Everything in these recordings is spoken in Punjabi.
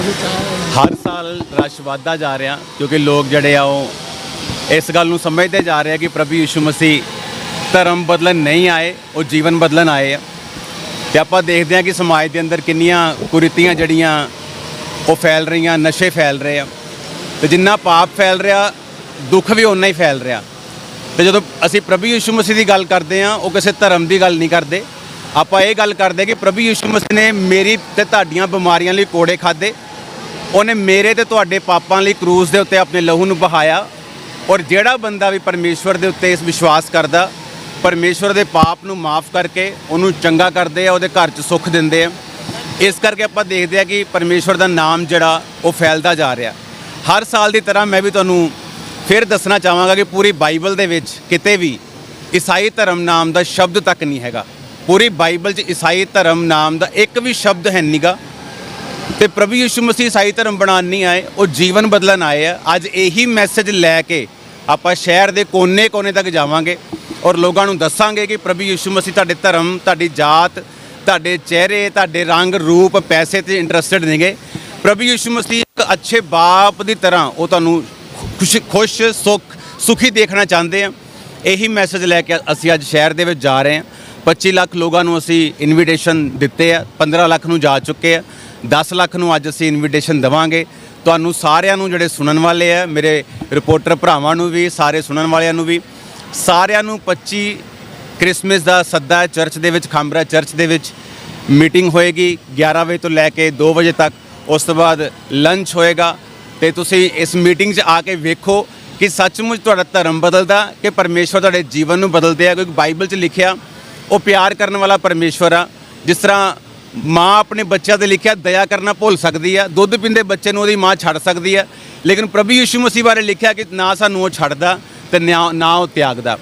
ਹਰ ਸਾਲ ਰਸ਼ ਵੱਧਦਾ ਜਾ ਰਿਹਾ, ਕਿਉਂਕਿ ਲੋਕ ਜਿਹੜੇ ਆ ਉਹ ਇਸ ਗੱਲ ਨੂੰ ਸਮਝਦੇ ਜਾ ਰਹੇ ਆ ਕਿ ਪ੍ਰਭੂ ਯਿਸੂ ਮਸੀਹ ਧਰਮ ਬਦਲਣ ਨਹੀਂ ਆਏ, ਉਹ ਜੀਵਨ ਬਦਲਣ ਆਏ ਆ। ਤੇ ਆਪਾਂ ਦੇਖਦੇ ਆ ਕਿ ਸਮਾਜ ਦੇ ਅੰਦਰ ਕਿੰਨੀਆਂ ਕੁਰੀਤੀਆਂ ਜੜੀਆਂ ਉਹ ਫੈਲ ਰਹੀਆਂ, ਨਸ਼ੇ ਫੈਲ ਰਹੇ ਆ। ਤੇ ਜਿੰਨਾ ਪਾਪ ਫੈਲ ਰਿਹਾ, ਦੁੱਖ ਵੀ ਉਨਾ ਹੀ ਫੈਲ ਰਿਹਾ। ਤੇ ਜਦੋਂ ਅਸੀਂ ਪ੍ਰਭੂ ਯਿਸੂ ਮਸੀਹ ਦੀ ਗੱਲ ਕਰਦੇ ਆ ਉਹ ਕਿਸੇ ਧਰਮ ਦੀ ਗੱਲ ਨਹੀਂ ਕਰਦੇ। ਆਪਾਂ ਇਹ ਗੱਲ ਕਰਦੇ ਕਿ ਪ੍ਰਭੂ ਯਿਸੂ ਮਸੀਹ ਨੇ ਮੇਰੀ ਤੇ ਤੁਹਾਡੀਆਂ ਬਿਮਾਰੀਆਂ ਲਈ ਕੋੜੇ ਖਾਦੇ ਉਹਨੇ ਮੇਰੇ ਤੇ ਤੁਹਾਡੇ ਪਾਪਾਂ ਲਈ ਕਰੂਸ ਦੇ ਉੱਤੇ ਆਪਣੇ ਲਹੂ ਨੂੰ ਬਹਾਇਆ ਔਰ ਜਿਹੜਾ ਬੰਦਾ ਵੀ ਪਰਮੇਸ਼ਵਰ ਦੇ ਉੱਤੇ ਇਸ ਵਿਸ਼ਵਾਸ ਕਰਦਾ, ਪਰਮੇਸ਼ਵਰ ਦੇ ਪਾਪ ਨੂੰ ਮਾਫ ਕਰਕੇ ਉਹਨੂੰ ਚੰਗਾ ਕਰਦੇ ਆ, ਉਹਦੇ ਘਰ 'ਚ ਸੁੱਖ ਦਿੰਦੇ ਆ। ਇਸ ਕਰਕੇ ਆਪਾਂ ਦੇਖਦੇ ਆ ਕਿ ਪਰਮੇਸ਼ਵਰ ਦਾ ਨਾਮ ਜਿਹੜਾ, ਉਹ ਫੈਲਦਾ ਜਾ ਰਿਹਾ। ਹਰ ਸਾਲ ਦੀ ਤਰ੍ਹਾਂ ਮੈਂ ਵੀ ਤੁਹਾਨੂੰ ਫਿਰ ਦੱਸਣਾ ਚਾਹਾਂਗਾ ਕਿ ਪੂਰੀ ਬਾਈਬਲ ਦੇ ਵਿੱਚ ਕਿਤੇ ਵੀ ਈਸਾਈ ਧਰਮ ਨਾਮ ਦਾ ਸ਼ਬਦ ਤੱਕ ਨਹੀਂ ਹੈਗਾ। ਪੂਰੀ ਬਾਈਬਲ 'ਚ ਈਸਾਈ ਧਰਮ ਨਾਮ ਦਾ ਇੱਕ ਵੀ ਸ਼ਬਦ ਹੈ ਨਹੀਂਗਾ ਤੇ ਪ੍ਰਭੂ ਯਿਸੂ ਮਸੀਹ ਸਾਈ ਧਰਮ ਬਣਾਉਣ ਨਹੀਂ ਆਏ, ਉਹ ਜੀਵਨ ਬਦਲਣ ਆਏ ਆ। ਅੱਜ ਇਹੀ ਮੈਸੇਜ ਲੈ ਕੇ ਆਪਾਂ ਸ਼ਹਿਰ ਦੇ ਕੋਨੇ-ਕੋਨੇ ਤੱਕ ਜਾਵਾਂਗੇ ਔਰ ਲੋਕਾਂ ਨੂੰ ਦੱਸਾਂਗੇ ਕਿ ਪ੍ਰਭੂ ਯਿਸੂ ਮਸੀਹ ਤੁਹਾਡੇ ਧਰਮ, ਤੁਹਾਡੀ ਜਾਤ, ਤੁਹਾਡੇ ਚਿਹਰੇ, ਤੁਹਾਡੇ ਰੰਗ, ਰੂਪ, ਪੈਸੇ ਤੇ ਇੰਟਰਸਟਿਡ ਨੇਗੇ। ਪ੍ਰਭੂ ਯਿਸੂ ਮਸੀਹ ਇੱਕ ਅੱਛੇ ਬਾਪ ਦੀ ਤਰ੍ਹਾਂ ਉਹ ਤੁਹਾਨੂੰ ਖੁਸ਼ ਖੁਸ਼, ਸੁਖ, ਸੁਖੀ ਦੇਖਣਾ ਚਾਹੁੰਦੇ ਆ। ਇਹੀ ਮੈਸੇਜ ਲੈ ਕੇ ਅਸੀਂ ਅੱਜ ਸ਼ਹਿਰ ਦੇ ਵਿੱਚ ਜਾ ਰਹੇ ਹਾਂ 25 ਲੱਖ ਲੋਕਾਂ ਨੂੰ ਅਸੀਂ ਇਨਵੀਟੇਸ਼ਨ ਦਿੱਤੇ ਆ 15 ਲੱਖ ਨੂੰ ਜਾ ਚੁੱਕੇ ਆ। 10 ਲੱਖ ਨੂੰ ਅੱਜ ਅਸੀਂ ਇਨਵੀਟੇਸ਼ਨ ਦਵਾਂਗੇ। ਤੁਹਾਨੂੰ ਸਾਰਿਆਂ ਨੂੰ ਜਿਹੜੇ ਸੁਣਨ ਵਾਲੇ ਆ, ਮੇਰੇ ਰਿਪੋਰਟਰ ਭਰਾਵਾਂ ਨੂੰ ਵੀ, ਸਾਰੇ ਸੁਣਨ ਵਾਲਿਆਂ ਨੂੰ ਵੀ, ਸਾਰਿਆਂ ਨੂੰ 25 ਕ੍ਰਿਸਮਸ ਦਾ ਸੱਦਾ ਚਰਚ ਦੇ ਵਿੱਚ ਖਾਂਬਰਾ ਚਰਚ ਦੇ ਵਿੱਚ ਮੀਟਿੰਗ ਹੋਏਗੀ 11 ਵਜੇ ਤੋਂ ਲੈ ਕੇ 2 ਵਜੇ ਤੱਕ, ਉਸ ਤੋਂ ਬਾਅਦ ਲੰਚ ਹੋਏਗਾ। ਤੇ ਤੁਸੀਂ ਇਸ ਮੀਟਿੰਗ 'ਚ ਆ ਕੇ ਵੇਖੋ ਕਿ ਸੱਚਮੁੱਚ ਤੁਹਾਡਾ ਧਰਮ ਬਦਲਦਾ ਕਿ ਪਰਮੇਸ਼ਵਰ ਤੁਹਾਡੇ ਜੀਵਨ ਨੂੰ ਬਦਲਦੇ ਆ। ਕਿਉਂਕਿ ਬਾਈਬਲ 'ਚ ਲਿਖਿਆ, ਉਹ ਪਿਆਰ ਕਰਨ ਵਾਲਾ ਪਰਮੇਸ਼ਵਰ ਆ। ਜਿਸ ਤਰ੍ਹਾਂ ਮਾਂ ਆਪਣੇ ਬੱਚਿਆਂ ਤੇ ਲਿਖਿਆ ਦਇਆ ਕਰਨਾ ਭੁੱਲ ਸਕਦੀ ਆ, ਦੁੱਧ ਪੀਂਦੇ ਬੱਚੇ ਨੂੰ ਉਹਦੀ ਮਾਂ ਛੱਡ ਸਕਦੀ ਆ, ਲੇਕਿਨ ਪ੍ਰਭੂ ਯਿਸੂ ਮਸੀਹ ਬਾਰੇ ਲਿਖਿਆ ਕਿ ਨਾ ਸਾਨੂੰ ਉਹ ਛੱਡਦਾ ਤੇ ਨਾ ਨਾ ਉਹ ਤਿਆਗਦਾ।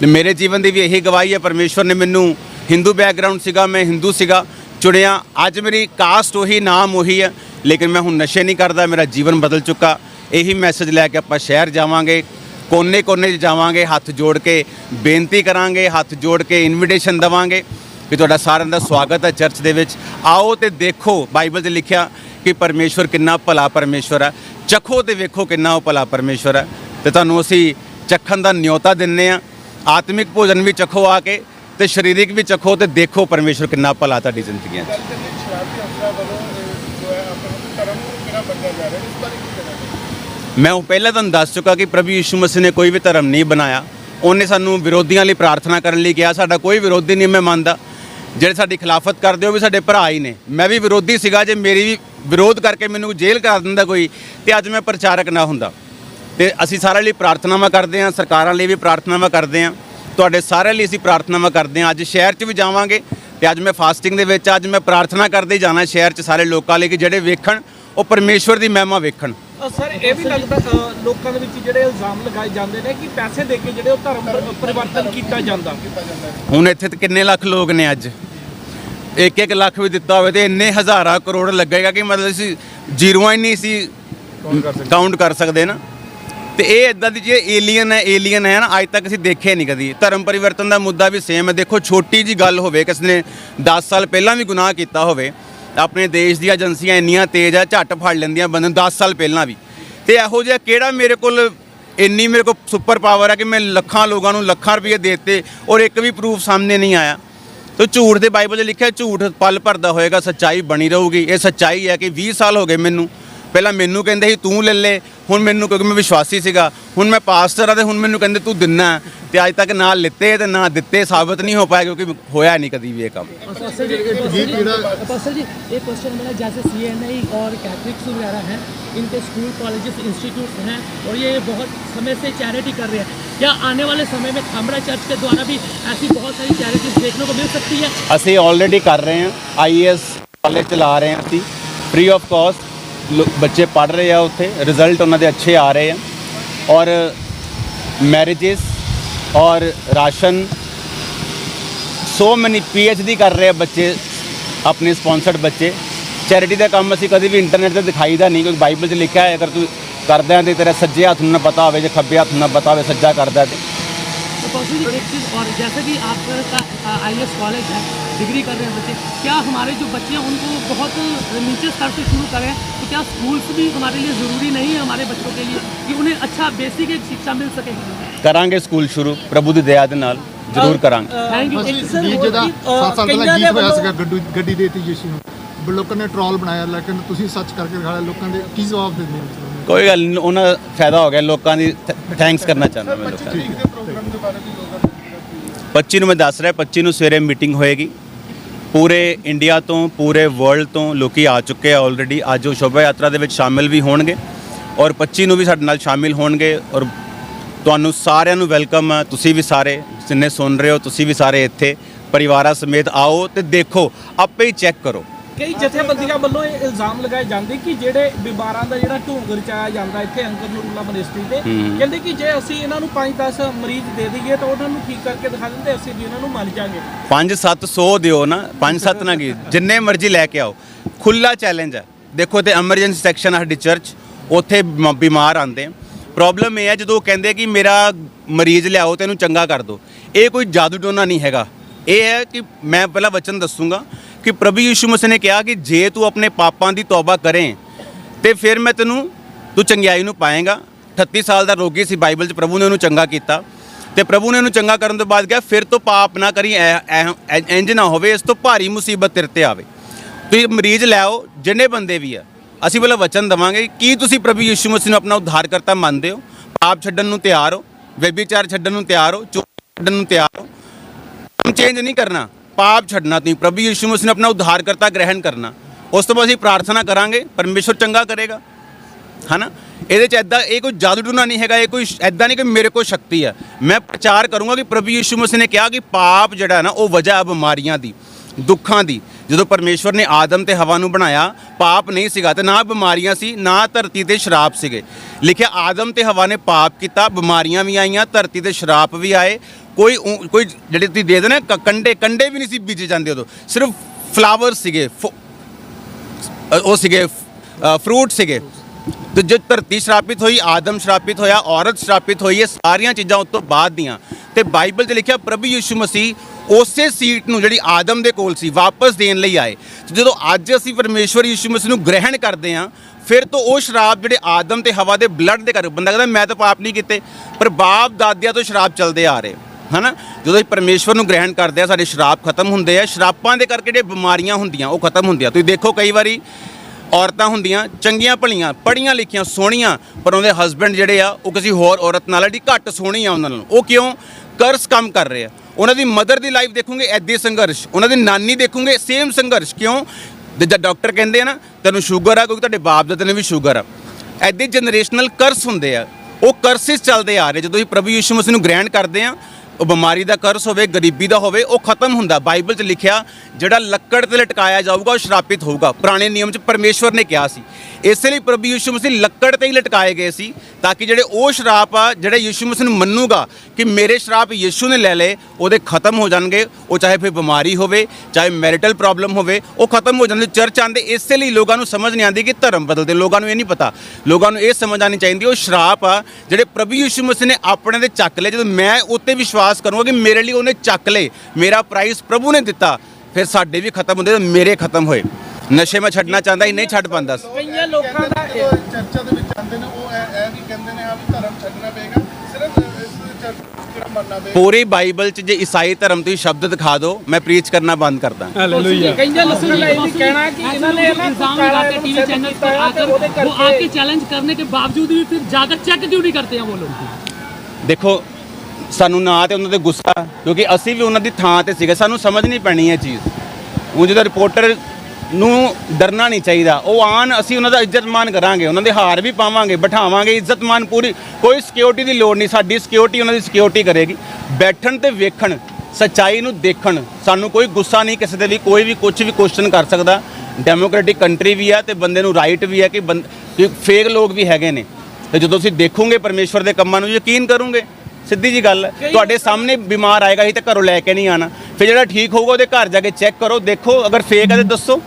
ਤੇ ਮੇਰੇ ਜੀਵਨ ਦੀ ਵੀ ਇਹੀ ਗਵਾਹੀ ਹੈ ਪਰਮੇਸ਼ਵਰ ਨੇ ਮੈਨੂੰ ਹਿੰਦੂ ਬੈਕਗ੍ਰਾਉਂਡ ਸੀਗਾ, ਮੈਂ ਹਿੰਦੂ ਸੀਗਾ, ਚੁਣਿਆ, ਅੱਜ ਮੇਰੀ ਕਾਸਟ ਉਹੀ ਨਾਮ ਉਹੀ ਹੈ ਲੇਕਿਨ ਮੈਂ ਹੁਣ ਨਸ਼ੇ ਨਹੀਂ ਕਰਦਾ, ਮੇਰਾ ਜੀਵਨ ਬਦਲ ਚੁੱਕਾ। ਇਹੀ ਮੈਸੇਜ ਲੈ ਕੇ ਆਪਾਂ ਸ਼ਹਿਰ ਜਾਵਾਂਗੇ, ਕੋਨੇ-ਕੋਨੇ 'ਚ ਜਾਵਾਂਗੇ, ਹੱਥ ਜੋੜ ਕੇ ਬੇਨਤੀ ਕਰਾਂਗੇ, ਹੱਥ ਜੋੜ ਕੇ ਇਨਵੀਟੇਸ਼ਨ ਦਵਾਂਗੇ। ਕਿ ਤੁਹਾਡਾ ਸਾਰਿਆਂ ਦਾ ਸਵਾਗਤ ਹੈ ਚਰਚ ਦੇ ਵਿੱਚ। ਆਓ ਤੇ ਦੇਖੋ ਬਾਈਬਲ 'ਚ ਲਿਖਿਆ ਕਿ ਪਰਮੇਸ਼ਵਰ ਕਿੰਨਾ ਭਲਾ ਪਰਮੇਸ਼ਵਰ ਹੈ। ਚਖੋ ਤੇ ਵੇਖੋ ਕਿੰਨਾ ਉਹ ਭਲਾ ਪਰਮੇਸ਼ਵਰ ਹੈ। ਤੇ ਤੁਹਾਨੂੰ ਅਸੀਂ ਚੱਖਣ ਦਾ ਨਿਯੋਤਾ ਦਿੰਨੇ ਆ ਆਤਮਿਕ ਭੋਜਨ ਵੀ ਚਖੋ ਆ ਕੇ ਤੇ ਸਰੀਰਿਕ ਵੀ ਚਖੋ ਤੇ ਦੇਖੋ ਪਰਮੇਸ਼ਵਰ ਕਿੰਨਾ ਭਲਾ ਤੁਹਾਡੀ ਜ਼ਿੰਦਗੀਆਂ 'ਚ ਮੈਂ ਉਹ ਪਹਿਲਾਂ ਤੁਹਾਨੂੰ ਦੱਸ ਚੁੱਕਾ ਕਿ ਪ੍ਰਭੂ ਯਿਸੂ ਮਸੀਹ ਨੇ ਕੋਈ ਵੀ ਧਰਮ ਨਹੀਂ ਬਣਾਇਆ। ਉਹਨੇ ਸਾਨੂੰ ਵਿਰੋਧੀਆਂ ਲਈ ਪ੍ਰਾਰਥਨਾ ਕਰਨ ਲਈ ਕਿਹਾ। ਸਾਡਾ ਕੋਈ ਵਿਰੋਧੀ ਨਹੀਂ ਮੈਂ ਮੰਨਦਾ। ਜਿਹੜੇ ਸਾਡੀ ਖਿਲਾਫਤ ਕਰਦੇ ਉਹ ਵੀ ਸਾਡੇ ਭਰਾ ਹੀ ਨੇ। ਮੈਂ ਵੀ ਵਿਰੋਧੀ ਸੀਗਾ, ਜੇ ਮੇਰੀ ਵੀ ਵਿਰੋਧ ਕਰਕੇ ਮੈਨੂੰ ਜੇਲ੍ਹ ਕਰ ਦਿੰਦਾ ਕੋਈ, ਤੇ ਅੱਜ ਮੈਂ ਪ੍ਰਚਾਰਕ ਨਾ ਹੁੰਦਾ। ਤੇ ਅਸੀਂ ਸਾਰਿਆਂ ਲਈ ਪ੍ਰਾਰਥਨਾਵਾਂ ਕਰਦੇ ਹਾਂ, ਸਰਕਾਰਾਂ ਲਈ ਵੀ ਪ੍ਰਾਰਥਨਾਵਾਂ ਕਰਦੇ ਹਾਂ। ਤੁਹਾਡੇ ਸਾਰਿਆਂ ਲਈ ਅਸੀਂ ਪ੍ਰਾਰਥਨਾਵਾਂ ਕਰਦੇ ਹਾਂ। ਅੱਜ ਸ਼ਹਿਰ 'ਚ ਵੀ ਜਾਵਾਂਗੇ, ਤੇ ਅੱਜ ਮੈਂ ਫਾਸਟਿੰਗ ਦੇ ਵਿੱਚ, ਅੱਜ ਮੈਂ ਪ੍ਰਾਰਥਨਾ ਕਰਦੇ ਜਾਣਾ ਸ਼ਹਿਰ 'ਚ ਸਾਰੇ ਲੋਕਾਂ ਲਈ ਕਿ ਜਿਹੜੇ ਵੇਖਣ, ਉਹ ਪਰਮੇਸ਼ਵਰ ਦੀ ਮਹਿਮਾ ਵੇਖਣ। ਸਰ ਇਹ ਵੀ ਲੱਗਦਾ ਅ, ਲੋਕਾਂ ਦੇ ਵਿੱਚ ਜਿਹੜੇ ਇਲਜ਼ਾਮ ਲਗਾਏ ਜਾਂਦੇ ਨੇ ਕਿ ਪੈਸੇ ਦੇ ਕੇ ਜਿਹੜੇ ਉਹ ਧਰਮ ਪਰ- ਪਰਿਵਰਤਨ ਕੀਤਾ ਜਾਂਦਾ। ਹੁਣ ਇੱਥੇ ਤੇ ਕਿੰਨੇ ਲੱਖ ਲੋਕ ਨੇ ਅੱਜ? ਇੱਕ ਇੱਕ ਲੱਖ ਵੀ ਦਿੱਤਾ ਹੋਵੇ ਤੇ ਇੰਨੇ ਹਜ਼ਾਰਾਂ ਕਰੋੜ ਲੱਗੇਗਾ ਕਿ ਮਤਲਬ ਅਸੀਂ ਜ਼ੀਰੋਆਂ ਹੀ ਨਹੀਂ ਸੀ ਕਾਊਂਟ ਕਰ ਸਕਦੇ। ਨਾ। ਤੇ ਇਹ ਇਦਾਂ ਦੀ ਜੇ ਏਲੀਅਨ ਹੈ ਏਲੀਅਨ ਹੈ ਨਾ ਅੱਜ ਤੱਕ ਅਸੀਂ ਦੇਖਿਆ ਨਹੀਂ ਕਦੀ। ਧਰਮ ਪਰਿਵਰਤਨ ਦਾ ਮੁੱਦਾ ਵੀ ਸੇਮ ਹੈ। ਦੇਖੋ ਛੋਟੀ ਜੀ ਗੱਲ ਹੋਵੇ ਕਿਸ ਨੇ 10 ਸਾਲ ਪਹਿਲਾਂ ਵੀ ਗੁਨਾਹ ਕੀਤਾ ਹੋਵੇ ਆਪਣੇ ਦੇਸ਼ ਦੀਆਂ ਏਜੰਸੀਆਂ ਇੰਨੀਆਂ ਤੇਜ਼ ਆ, ਝੱਟ ਫੜ ਲੈਂਦੀਆਂ ਬੰਦੇ ਨੂੰ 10 ਸਾਲ ਪਹਿਲਾਂ ਵੀ। ਤੇ ਇਹੋ ਜਿਹਾ ਕਿਹੜਾ ਮੇਰੇ ਕੋਲ ਇੰਨੀ ਮੇਰੇ ਕੋਲ ਸੁਪਰ ਪਾਵਰ ਹੈ ਕਿ ਮੈਂ ਲੱਖਾਂ ਲੋਕਾਂ ਨੂੰ ਲੱਖਾਂ ਰੁਪਏ ਦੇ ਦਿੱਤੇ ਔਰ ਇੱਕ ਵੀ ਪ੍ਰੂਫ ਸਾਹਮਣੇ ਨਹੀਂ ਆਇਆ। ਤੋ ਝੂਠ ਦੇ ਬਾਈਬਲ 'ਚ ਲਿਖਿਆ, ਝੂਠ ਪਲ ਭਰਦਾ ਹੋਏਗਾ, ਸੱਚਾਈ ਬਣੀ ਰਹੂਗੀ। ਇਹ ਸੱਚਾਈ ਹੈ ਕਿ 20 ਸਾਲ ਹੋ ਗਏ ਮੈਨੂੰ ਪਹਿਲਾਂ ਮੈਨੂੰ ਕਹਿੰਦੇ ਸੀ ਤੂੰ ਲੈ ਲੈ ਹੁਣ ਮੈਨੂੰ ਕਿਉਂਕਿ ਮੈਂ ਵਿਸ਼ਵਾਸੀ ਸੀਗਾ ਹੁਣ ਮੈਂ ਪਾਸਟਰ ਆ ਤੇ ਹੁਣ ਮੈਨੂੰ ਕਹਿੰਦੇ ਤੂੰ ਦਿੰਨਾ ਹੈ। ਤੇ ਅੱਜ ਤੱਕ ਨਾ ਲਿੱਤੇ ਤੇ ਨਾ ਦਿੱਤੇ ਸਾਬਤ ਨਹੀਂ ਹੋ ਪਾਇਆ ਕਿਉਂਕਿ ਹੋਇਆ ਨਹੀਂ ਕਦੀ ਵੀ ਇਹ ਕੰਮ पास्टर जी पास्टर जी एक क्वेश्चन मेरा जैसे सी एन आई और कैथलिक्स वगैरह हैं इनके स्कूल कॉलेजेस इंस्टीट्यूट्स हैं और ये बहुत समय से चैरिटी कर रहे हैं क्या आने वाले समय में खामड़ा चर्च के द्वारा भी ऐसी बहुत सारी चैरिटीज देखने को मिल सकती है ਅਸੀਂ ਆਲਰੇਡੀ ਕਰ ਰਹੇ ਹਾਂ ਆਈਐਸ ਕਾਲਜ ਚਲਾ ਰਹੇ ਹਾਂ ਅਸੀਂ ਫ੍ਰੀ ਆਫ ਕਾਸਟ ਬੱਚੇ ਪੜ ਰਹੇ ਆ ਉੱਥੇ ਰਿਜ਼ਲਟ ਉਹਨਾਂ ਦੇ ਅੱਛੇ ਆ ਰਹੇ ਆ। ਔਰ ਮੈਰਿਜਸ ਔਰ ਰਾਸ਼ਨ ਸੋ ਮਨੀ ਡੀ ਕਰ ਰਹੇ ਆ ਬੱਚੇ, ਆਪਣੇ ਸਪਾਂਸਰਡ ਬੱਚੇ। ਚੈਰਿਟੀ ਦਾ ਕੰਮ ਅਸੀਂ ਕਦੇ ਵੀ ਇੰਟਰਨੈਟ ਤੇ ਦਿਖਾਈਦਾ ਨਹੀਂ ਕਿਉਂਕਿ ਬਾਈਬਲ 'ਚ ਲਿਖਿਆ ਹੈ ਅਗਰ ਤੂੰ ਕਰਦਾ ਹੈ ਤੇ ਤੇਰਾ ਸੱਜੇ ਹੱਥ ਨੂੰ ਨਾ ਪਤਾ ਹੋਵੇ, ਜੇ ਖੱਬੇ ਹੱਥ ਨੂੰ ਨਾ ਪਤਾ ਹੋਵੇ, ਸੱਜਾ ਕਰਦਾ ਤੇ। कौशल जी एक चीज़ और जैसे कि आपका आई एस कॉलेज है डिग्री कर रहे हैं बच्चे क्या हमारे जो बच्चे हैं उनको बहुत नीचे स्तर से शुरू करें तो क्या स्कूल्स भी हमारे लिए ज़रूरी नहीं है हमारे बच्चों के लिए कि उन्हें अच्छा बेसिक एक शिक्षा मिल सके ਕਰਾਂਗੇ ਸਕੂਲ ਸ਼ੁਰੂ ਪ੍ਰਭੂ ਦੀ ਦਇਆ ਦੇ ਨਾਲ ਜ਼ਰੂਰ ਕਰਾਂਗੇ थैंक यू ਇੱਕ ਸਰ ਗੀਤ ਹੋਰ ਜਿਹਦਾ ਵੀ, ਅ, 7 ਸਾਲ ਪਹਿਲਾਂ ਕਈਆਂ ਦੇ ਗੀਤ ਹੋਇਆ ਵੱਲੋਂ- ਸੀਗਾ ਗੱਡੂ ਗੱਡੀ ਦੇਤੀ ਯਿਸੂ ਨੂੰ ਵੀ ਲੋਕਾਂ ਨੇ ਟਰੋਲ ਬਣਾਇਆ ਲੇਕਿਨ ਤੁਸੀਂ ਸੱਚ ਕਰਕੇ ਦਿਖਾਇਆ ਲੋਕਾਂ ਦੇ ਕੀ ਜਵਾਬ ਦਿੰਦੇ ਹੋ ਕੋਈ ਗੱਲ ਨਹੀਂ, ਉਹਨਾਂ ਦਾ ਫਾਇਦਾ ਹੋ ਗਿਆ, ਲੋਕਾਂ ਦੀ ਥੈਂਕਸ ਕਰਨਾ ਚਾਹੁੰਦਾ ਮੈਂ ਲੋਕਾਂ ਨੂੰ। 25 ਨੂੰ ਮੈਂ ਦੱਸ ਰਿਹਾ 25 ਨੂੰ ਸਵੇਰੇ ਮੀਟਿੰਗ ਹੋਏਗੀ। ਪੂਰੇ ਇੰਡੀਆ ਤੋਂ, ਪੂਰੇ ਵਰਲਡ ਤੋਂ ਲੋਕੀ ਆ ਚੁੱਕੇ ਆ ਆਲਰੇਡੀ ਅੱਜ ਉਹ ਸ਼ੋਭਾ ਯਾਤਰਾ ਦੇ ਵਿੱਚ ਸ਼ਾਮਿਲ ਵੀ ਹੋਣਗੇ ਔਰ 25 ਨੂੰ ਵੀ ਸਾਡੇ ਨਾਲ ਸ਼ਾਮਿਲ ਹੋਣਗੇ ਔਰ ਤੁਹਾਨੂੰ ਸਾਰਿਆਂ ਨੂੰ ਵੈਲਕਮ ਹੈ ਤੁਸੀਂ ਵੀ ਸਾਰੇ ਜਿੰਨੇ ਸੁਣ ਰਹੇ ਹੋ, ਤੁਸੀਂ ਵੀ ਸਾਰੇ ਇੱਥੇ। ਪਰਿਵਾਰਾਂ ਸਮੇਤ ਆਓ ਤੇ ਦੇਖੋ, ਆਪੇ ਹੀ ਚੈੱਕ ਕਰੋ। ਕਈ ਜਥੇਬੰਦੀਆਂ ਵੱਲੋਂ ਇਹ ਇਲਜ਼ਾਮ ਲਗਾਏ ਜਾਂਦੇ ਕਿ ਜਿਹੜੇ ਬਿਮਾਰਾਂ ਦਾ ਜਿਹੜਾ ਢੋਂਗ ਰਚਾਇਆ ਜਾਂਦਾ ਇੱਥੇ ਅੰਕਰ ਨੂਰੁੱਲਾ ਮਿਨਿਸਟਰੀ ਤੇ ਕਹਿੰਦੇ ਕਿ ਜੇ ਅਸੀਂ ਇਹਨਾਂ ਨੂੰ 5-10 ਮਰੀਜ਼ ਦੇ ਦਈਏ ਤਾਂ ਉਹਨਾਂ ਨੂੰ ਠੀਕ ਕਰਕੇ ਦਿਖਾ ਦਿੰਦੇ ਅਸੀਂ ਵੀ ਇਹਨਾਂ ਨੂੰ ਮੰਨ ਜਾਾਂਗੇ। 5-700 ਦਿਓ ਨਾ 5-7 ਨਾ ਕੀ ਜਿੰਨੇ ਮਰਜ਼ੀ ਲੈ ਕੇ ਆਓ। ਖੁੱਲਾ ਚੈਲੰਜ ਹੈ। ਦੇਖੋ ਤੇ ਐਮਰਜੈਂਸੀ ਸੈਕਸ਼ਨ ਸਾਡੀ ਚਰਚ ਉੱਥੇ ਬਿਮਾਰ ਆਂਦੇ ਪ੍ਰੋਬਲਮ ਇਹ ਹੈ ਜਦੋਂ ਕਹਿੰਦੇ ਕਿ ਮੇਰਾ ਮਰੀਜ਼ ਲਿਆਓ ਤੇ ਇਹਨੂੰ ਚੰਗਾ ਕਰ ਦਿਓ। ਇਹ ਕੋਈ ਜਾਦੂ ਟੋਨਾ ਨਹੀਂ ਹੈਗਾ। ਇਹ ਹੈ ਕਿ ਮੈਂ ਪਹਿਲਾਂ ਵਚਨ ਦੱਸੂਗਾ ਕਿ ਪ੍ਰਭੂ ਯਿਸੂ ਮਸੀਹ ਨੇ ਕਿਹਾ ਕਿ ਜੇ ਤੂੰ ਆਪਣੇ ਪਾਪਾਂ ਦੀ ਤੌਬਾ ਕਰੇ, ਤੇ ਫਿਰ ਮੈਂ ਤੈਨੂੰ, ਤੂੰ ਚੰਗਿਆਈ ਨੂੰ ਪਾਏਗਾ। 38 ਸਾਲ ਦਾ ਰੋਗੀ ਸੀ ਬਾਈਬਲ 'ਚ, ਪ੍ਰਭੂ ਨੇ ਉਹਨੂੰ ਚੰਗਾ ਕੀਤਾ। ਤੇ ਪ੍ਰਭੂ ਨੇ ਉਹਨੂੰ ਚੰਗਾ ਕਰਨ ਤੋਂ ਬਾਅਦ ਕਿਹਾ, ਫਿਰ ਤੋਂ ਪਾਪ ਨਾ ਕਰੀ, ਐ- ਐ- ਇੰਝ ਨਾ ਹੋਵੇ, ਇਸ ਤੋਂ ਭਾਰੀ ਮੁਸੀਬਤ ਤੇਰੇ ਤੇ ਆਵੇ। ਤੁਸੀਂ ਮਰੀਜ਼ ਲੈ ਆਓ, ਜਿੰਨੇ ਬੰਦੇ ਵੀ ਆ, ਅਸੀਂ ਬੋਲਾ ਵਚਨ ਦਵਾਂਗੇ, ਕੀ ਤੁਸੀਂ ਪ੍ਰਭੂ ਯਿਸੂ ਮਸੀਹ ਨੂੰ ਆਪਣਾ ਉଦ୍ਧਾਰਕਰਤਾ ਮੰਨਦੇ ਹੋ? ਪਾਪ ਛੱਡਣ ਨੂੰ ਤਿਆਰ ਹੋ, ਵਿਭਿਚਾਰ ਛੱਡਣ ਨੂੰ ਤਿਆਰ ਹੋ, ਚੋਰੀ ਛੱਡਣ ਨੂੰ ਤਿਆਰ ਹੋ, ਕੰਮ ਚੇਂਜ ਨਹੀਂ ਕਰਨਾ। ਪਾਪ ਛੱਡਣਾ ਤੁਸੀਂ ਪ੍ਰਭੂ ਯਿਸੂ ਮਸੀਹ ਨੂੰ ਆਪਣਾ ਉଦ୍ਧਾਰਕਰਤਾ ਗ੍ਰਹਿਣ ਕਰਨਾ। ਉਸ ਤੋਂ ਬਾਅਦ ਅਸੀਂ ਪ੍ਰਾਰਥਨਾ ਕਰਾਂਗੇ ਪਰਮੇਸ਼ਵਰ ਚੰਗਾ ਕਰੇਗਾ। ਹਨਾ? ਇਹਦੇ ਚ ਐਦਾਂ ਇਹ ਕੋਈ ਜਾਦੂ ਟੂਣਾ ਨਹੀਂ ਹੈਗਾ, ਇਹ ਕੋਈ ਐਦਾਂ ਨਹੀਂ ਕਿ ਮੇਰੇ ਕੋਲ ਸ਼ਕਤੀ ਹੈ ਮੈਂ ਪ੍ਰਚਾਰ ਕਰੂੰਗਾ ਕਿ ਪ੍ਰਭੂ ਯਿਸੂ ਮਸੀਹ ਨੇ ਕਿਹਾ ਕਿ ਪਾਪ ਜਿਹੜਾ ਨਾ ਉਹ ਵਜ੍ਹਾ ਹੈ ਬਿਮਾਰੀਆਂ ਦੀ, ਦੁੱਖਾਂ ਦੀ। ਜਦੋਂ ਪਰਮੇਸ਼ਵਰ ਨੇ ਆਦਮ ਤੇ ਹਵਾ ਨੂੰ ਬਣਾਇਆ, ਪਾਪ ਨਹੀਂ ਸੀਗਾ ਤੇ ਨਾ ਬਿਮਾਰੀਆਂ ਸੀ, ਨਾ ਧਰਤੀ ਤੇ ਸ਼ਰਾਪ ਸੀਗੇ। ਲਿਖਿਆ, ਆਦਮ ਤੇ ਹਵਾ ਨੇ ਪਾਪ ਕੀਤਾ, ਬਿਮਾਰੀਆਂ ਵੀ ਆਈਆਂ, ਧਰਤੀ ਤੇ ਸ਼ਰਾਪ ਵੀ ਆਏ। ਕੋਈ ਊਂ- ਕੋਈ ਜਿਹੜੇ ਤੁਸੀਂ ਦੇਖਦੇ ਦੇਣਾ ਕੰਡੇ ਕੰਡੇ ਵੀ ਨਹੀਂ ਸੀ ਬੀਜੇ ਜਾਂਦੇ ਉਦੋਂ। ਸਿਰਫ ਫਲਾਵਰ ਸੀਗੇ, ਫੁ- ਉਹ ਸੀਗੇ ਫਰੂਟ ਸੀਗੇ। ਤੇ ਜਦ ਧਰਤੀ ਸ਼ਰਾਪਿਤ ਹੋਈ, ਆਦਮ ਸ਼ਰਾਪਿਤ ਹੋਇਆ, ਔਰਤ ਸ਼ਰਾਪਿਤ ਹੋਈ, ਇਹ ਸਾਰੀਆਂ ਚੀਜ਼ਾਂ ਉਸ ਤੋਂ ਬਾਅਦ ਦੀਆਂ। ਤੇ ਬਾਈਬਲ 'ਚ ਲਿਖਿਆ, ਪ੍ਰਭੂ ਯਿਸੂ ਮਸੀਹ ਉਸੇ ਸੀਟ ਨੂੰ ਜਿਹੜੀ ਆਦਮ ਦੇ ਕੋਲ ਸੀ ਵਾਪਸ ਦੇਣ ਲਈ ਆਏ। ਜਦੋਂ ਅੱਜ ਅਸੀਂ ਪਰਮੇਸ਼ਵਰ ਯਿਸੂ ਮਸੀਹ ਨੂੰ ਗ੍ਰਹਿਣ ਕਰਦੇ ਹਾਂ, ਫਿਰ ਤੋਂ ਉਹ ਸ਼ਰਾਬ ਜਿਹੜੇ ਆਦਮ ਤੇ ਹਵਾ ਦੇ ਬਲੱਡ ਦੇ ਕਰ ਬੰਦਾ ਕਹਿੰਦਾ, ਮੈਂ ਤਾਂ ਪਾਪ ਨਹੀਂ ਕੀਤੇ, ਪਰ ਬਾਪ ਦਾਦਿਆਂ ਤੋਂ ਸ਼ਰਾਬ ਚੱਲਦੇ ਆ ਰਹੇ। ਹਨਾ? ਜਦੋਂ ਅਸੀਂ ਪਰਮੇਸ਼ਵਰ ਨੂੰ ਗ੍ਰਹਿਣ ਕਰਦੇ ਆ ਸਾਡੇ ਸ਼ਰਾਪ ਖਤਮ ਹੁੰਦੇ ਆ। ਸ਼ਰਾਪਾਂ ਦੇ ਕਰਕੇ ਜਿਹੜੇ ਬਿਮਾਰੀਆਂ ਹੁੰਦੀਆਂ, ਉਹ ਖਤਮ ਹੁੰਦੀਆਂ। ਤੁਸੀਂ ਦੇਖੋ ਕਈ ਵਾਰੀ ਔਰਤਾਂ ਹੁੰਦੀਆਂ, ਚੰਗੀਆਂ ਭਲੀਆਂ ਪੜੀਆਂ ਲਿਖੀਆਂ, ਸੋਹਣੀਆਂ, ਪਰ ਉਹਦੇ ਹਸਬੰਡ ਜਿਹੜੇ ਆ, ਉਹ ਕਿਸੇ ਹੋਰ ਔਰਤ ਨਾਲ ਜਿਹੜੀ ਘੱਟ ਸੋਹਣੀ ਆ ਉਹਨਾਂ ਨਾਲੋਂ। ਉਹ ਕਿਉਂ? ਕਰਸ ਕੰਮ ਕਰ ਰਹੇ ਆ। ਉਹਨਾਂ ਦੀ ਮਦਰ ਦੀ ਲਾਈਫ ਦੇਖੋਗੇ ਐਦੇ ਸੰਘਰਸ਼। ਉਹਨਾਂ ਦੀ ਨਾਨੀ ਦੇਖੋਗੇ ਸੇਮ ਸੰਘਰਸ਼। ਕਿਉਂ? ਜਿੱਦਾਂ ਡਾਕਟਰ ਕਹਿੰਦੇ ਆ ਨਾ, ਤੈਨੂੰ ਸ਼ੂਗਰ ਆ, ਕਿਉਂਕਿ ਤੁਹਾਡੇ ਬਾਪ ਦਾ ਤੈਨੂੰ ਵੀ ਸ਼ੂਗਰ ਆ। ਐਦੇ ਜਨਰੇਸ਼ਨਲ ਕਰਸ ਹੁੰਦੇ ਆ। ਉਹ ਕਰਸਿਸ ਚੱਲਦੇ ਆ ਰਹੇ। ਜਦੋਂ ਅਸੀਂ ਪ੍ਰਭੂ ਯਿਸੂ ਮਸੀਹ ਨੂੰ ਗ੍ਰਹਿਣ ਕਰਦੇ ਆ ਉਹ ਬਿਮਾਰੀ ਦਾ ਕਰਸ ਹੋਵੇ, ਗਰੀਬੀ ਦਾ ਹੋਵੇ, ਉਹ ਖਤਮ ਹੁੰਦਾ। ਬਾਈਬਲ 'ਚ ਲਿਖਿਆ, ਜਿਹੜਾ ਲੱਕੜ ਤੇ ਲਟਕਾਇਆ ਜਾਊਗਾ, ਉਹ ਸ਼ਰਾਪਿਤ ਹੋਊਗਾ। ਪੁਰਾਣੇ ਨਿਯਮ 'ਚ ਪਰਮੇਸ਼ਵਰ ਨੇ ਕਿਹਾ ਸੀ। ਇਸੇ ਲਈ ਪ੍ਰਭੂ ਯਿਸੂ ਮਸੀਹ ਲੱਕੜ ਤੇ ਹੀ ਲਟਕਾਏ ਗਏ ਸੀ, ਤਾਂ ਕਿ ਜਿਹੜੇ ਉਹ ਸ਼ਰਾਪ ਆ, ਜਿਹੜੇ ਯਿਸੂ ਮਸੀਹ ਨੂੰ ਮੰਨੂਗਾ ਕਿ ਮੇਰੇ ਸ਼ਰਾਪ ਯਿਸੂ ਨੇ ਲੈ ਲਏ, ਉਹਦੇ ਖਤਮ ਹੋ ਜਾਣਗੇ। ਉਹ ਚਾਹੇ ਫਿਰ ਬਿਮਾਰੀ ਹੋਵੇ, ਚਾਹੇ ਮੈਰਿਟਲ ਪ੍ਰੋਬਲਮ ਹੋਵੇ, ਉਹ ਖਤਮ ਹੋ ਜਾਂਦੇ ਚਰਚ ਆਂਦੇ ਇਸੇ ਲਈ ਲੋਕਾਂ ਨੂੰ ਸਮਝ ਨਹੀਂ ਆਉਂਦੀ ਕਿ ਧਰਮ ਬਦਲਦੇ। ਲੋਕਾਂ ਨੂੰ ਇਹ ਨਹੀਂ ਪਤਾ। ਲੋਕਾਂ ਨੂੰ ਇਹ ਸਮਝ ਆਣੀ ਚਾਹੀਦੀ, ਉਹ ਸ਼ਰਾਪ ਆ, ਜਿਹੜੇ ਪ੍ਰਭੂ ਯਿਸੂ ਮਸੀਹ ਨੇ ਆਪਣੇ ਦੇ ਚੱਕ ਲਏ। ਜਦੋਂ ਮੈਂ ਉੱਤੇ ਵਿਸ਼ਵਾਸ ਕਰੂੰਗਾ ਕਿ ਮੇਰੇ ਲਈ ਉਹਨੇ ਚੱਕ ਲਏ ਮੇਰਾ ਪ੍ਰਾਈਸ ਪ੍ਰਭੂ ਨੇ ਦਿੱਤਾ ਫਿਰ ਸਾਡੇ ਵੀ ਖਤਮ ਹੁੰਦੇ ਤੇ ਮੇਰੇ ਖਤਮ ਹੋਏ ਨਸ਼ੇ ਮੈਂ ਛੱਡਣਾ ਚਾਹੁੰਦਾ ਸੀ ਨਹੀਂ ਛੱਡ ਪਾਉਂਦਾ ਸੀ ਕਈਆਂ ਲੋਕਾਂ ਦਾ ਇਹ- ਜਦੋਂ ਚਰਚਾ ਦੇ ਵਿੱਚ ਆਉਂਦੇ ਨੇ ਉਹ ਇਹ ਇਹ ਵੀ ਕਹਿੰਦੇ ਨੇ ਆ ਵੀ ਧਰਮ ਛੱਡਣਾ ਪਏਗਾ ਸਿਰਫ ਇਸ ਚਰਚ ਜਿਹੜਾ ਮੰਨਣਾ ਪਏਗਾ ਪੂਰੀ ਬਾਈਬਲ 'ਚ ਜੇ ਈਸਾਈ ਧਰਮ ਤੁਸੀਂ ਸ਼ਬਦ ਦਿਖਾ ਦਿਓ ਮੈਂ ਪ੍ਰੀਚ ਕਰਨਾ ਬੰਦ ਕਰ ਦਾਂ ਕਈਆਂ ਲੋਕਾਂ ਦਾ ਇਹ ਵੀ ਕਹਿਣਾ ਕਿ ਇਹਨਾਂ ਨੇ ਨਾ इल्जाम ਕਾਲਾ लगाते टीवी set चैनल ਕੀਤਾ पर ਹੈ ਤੇ आकर ਉਹਦੇ वो ਕਰਕੇ आपके चैलेंज करने के बावजूद भी फिर जाकर चेक क्यों नहीं करते हैं वो लोग ਦੇਖੋ ਸਾਨੂੰ ਨਾ ਤੇ ਉਹਨਾਂ ਤੇ ਗੁੱਸਾ, ਕਿਉਂਕਿ ਅਸੀਂ ਵੀ ਉਹਨਾਂ ਦੀ ਥਾਂ ਤੇ ਸੀਗੇ। ਸਾਨੂੰ ਸਮਝ ਨਹੀਂ ਪੈਣੀ ਇਹ ਚੀਜ਼। ਉਹ ਜਿਹੜਾ ਰਿਪੋਰਟਰ ਨੂੰ ਡਰਨਾ ਨਹੀਂ ਚਾਹੀਦਾ, ਉਹ ਆਣ, ਅਸੀਂ ਉਹਨਾਂ ਦਾ ਇੱਜ਼ਤ ਮਾਨ ਕਰਾਂਗੇ, ਉਹਨਾਂ ਦੇ ਹਾਰ ਵੀ ਪਾਵਾਂਗੇ, ਬਿਠਾਵਾਂਗੇ ਇੱਜ਼ਤ ਮਾਨ ਪੂਰੀ, ਕੋਈ ਸਿਕਿਉਰਿਟੀ ਦੀ ਲੋੜ ਨਹੀਂ, ਸਾਡੀ ਸਿਕਿਉਰਿਟੀ ਉਹਨਾਂ ਦੀ ਸਿਕਿਉਰਿਟੀ ਕਰੇਗੀ। ਬੈਠਣ ਤੇ ਵੇਖਣ, ਸੱਚਾਈ ਨੂੰ ਦੇਖਣ, ਸਾਨੂੰ ਕੋਈ ਗੁੱਸਾ ਨਹੀਂ ਕਿਸੇ ਦੇ ਵੀ ਕੋਈ ਵੀ ਕੁਝ ਵੀ ਕੁਐਸਚਨ ਕਰ ਸਕਦਾ। ਡੈਮੋਕ੍ਰੈਟਿਕ ਕੰਟਰੀ ਵੀ ਹੈ ਤੇ ਬੰਦੇ ਨੂੰ ਰਾਈਟ ਵੀ ਹੈ ਕਿ ਬੰਦ ਕਿ ਫੇਕ ਲੋਕ ਵੀ ਹੈਗੇ ਨੇ। ਤੇ ਜਦੋਂ ਤੁਸੀਂ ਦੇਖੋਗੇ ਪਰਮੇਸ਼ਵਰ ਦੇ ਕੰਮਾਂ ਨੂੰ ਯਕੀਨ ਕਰੋਗੇ। ਸਿੱਧੀ ਜੀ ਗੱਲ ਤੁਹਾਡੇ ਸਾਹਮਣੇ ਬਿਮਾਰ ਆਏਗਾ ਹੀ ਤੇ ਘਰੋਂ ਲੈ ਕੇ ਨਹੀਂ ਆਣਾ। ਫਿਰ ਜਿਹੜਾ ਠੀਕ ਹੋਊਗਾ ਉਹਦੇ ਘਰ ਜਾ ਕੇ ਚੈੱਕ ਕਰੋ ਦੇਖੋ ਅਗਰ ਫੇਕ ਹੈ ਤੇ ਦੱਸੋ।